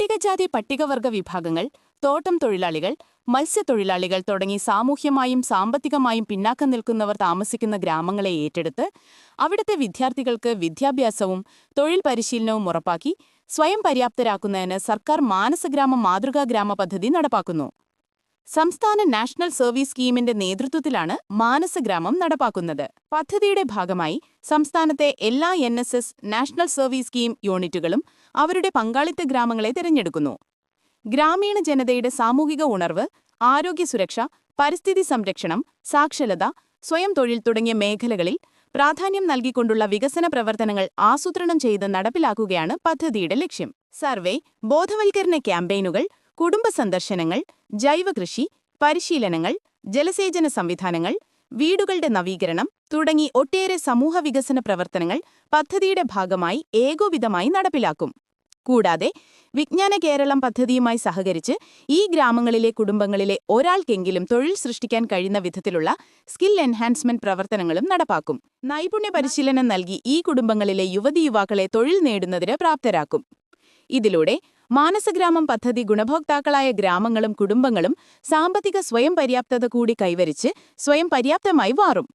പട്ടികജാതി പട്ടികവർഗ വിഭാഗങ്ങൾ തോട്ടം തൊഴിലാളികൾ മത്സ്യത്തൊഴിലാളികൾ തുടങ്ങി സാമൂഹ്യമായും സാമ്പത്തികമായും പിന്നാക്കം നിൽക്കുന്നവർ താമസിക്കുന്ന ഗ്രാമങ്ങളെ ഏറ്റെടുത്ത് അവിടുത്തെ വിദ്യാർത്ഥികൾക്ക് വിദ്യാഭ്യാസവും തൊഴിൽ പരിശീലനവും ഉറപ്പാക്കി സ്വയം പര്യാപ്തരാക്കുന്നതിന് സർക്കാർ മാനസഗ്രാമം മാതൃകാ ഗ്രാമ പദ്ധതി നടപ്പാക്കുന്നു. സംസ്ഥാന നാഷണൽ സർവീസ് സ്കീമിന്റെ നേതൃത്വത്തിലാണ് മാനസഗ്രാമം നടപ്പാക്കുന്നത്. പദ്ധതിയുടെ ഭാഗമായി സംസ്ഥാനത്തെ എല്ലാ എൻ നാഷണൽ സർവീസ് സ്കീം യൂണിറ്റുകളും അവരുടെ പങ്കാളിത്ത ഗ്രാമങ്ങളെ തിരഞ്ഞെടുക്കുന്നു. ഗ്രാമീണ ജനതയുടെ സാമൂഹിക ഉണർവ് ആരോഗ്യ സുരക്ഷ പരിസ്ഥിതി സംരക്ഷണം സാക്ഷരത സ്വയം തൊഴിൽ തുടങ്ങിയ മേഖലകളിൽ പ്രാധാന്യം നൽകിക്കൊണ്ടുള്ള വികസന പ്രവർത്തനങ്ങൾ ആസൂത്രണം ചെയ്ത് നടപ്പിലാക്കുകയാണ് പദ്ധതിയുടെ ലക്ഷ്യം. സർവേ ബോധവൽക്കരണ ക്യാമ്പയിനുകൾ കുടുംബ സന്ദർശനങ്ങൾ ജൈവകൃഷി പരിശീലനങ്ങൾ ജലസേചന സംവിധാനങ്ങൾ വീടുകളുടെ നവീകരണം തുടങ്ങി ഒട്ടേറെ സമൂഹ വികസന പ്രവർത്തനങ്ങൾ പദ്ധതിയുടെ ഭാഗമായി ഏകോപിതമായി നടപ്പിലാക്കും. കൂടാതെ വിജ്ഞാന കേരളം പദ്ധതിയുമായി സഹകരിച്ച് ഈ ഗ്രാമങ്ങളിലെ കുടുംബങ്ങളിലെ ഒരാൾക്കെങ്കിലും തൊഴിൽ സൃഷ്ടിക്കാൻ കഴിയുന്ന വിധത്തിലുള്ള സ്കിൽ എൻഹാൻസ്മെന്റ് പ്രവർത്തനങ്ങളും നടപ്പാക്കും. നൈപുണ്യ പരിശീലനം നൽകി ഈ കുടുംബങ്ങളിലെ യുവതി യുവാക്കളെ തൊഴിൽ നേടുന്നതിന് പ്രാപ്തരാക്കും. ഇതിലൂടെ മാനസഗ്രാമം പദ്ധതി ഗുണഭോക്താക്കളായ ഗ്രാമങ്ങളും കുടുംബങ്ങളും സാമ്പത്തിക സ്വയം പര്യാപ്തത കൂടി കൈവരിച്ച് സ്വയം പര്യാപ്തമായി മാറും.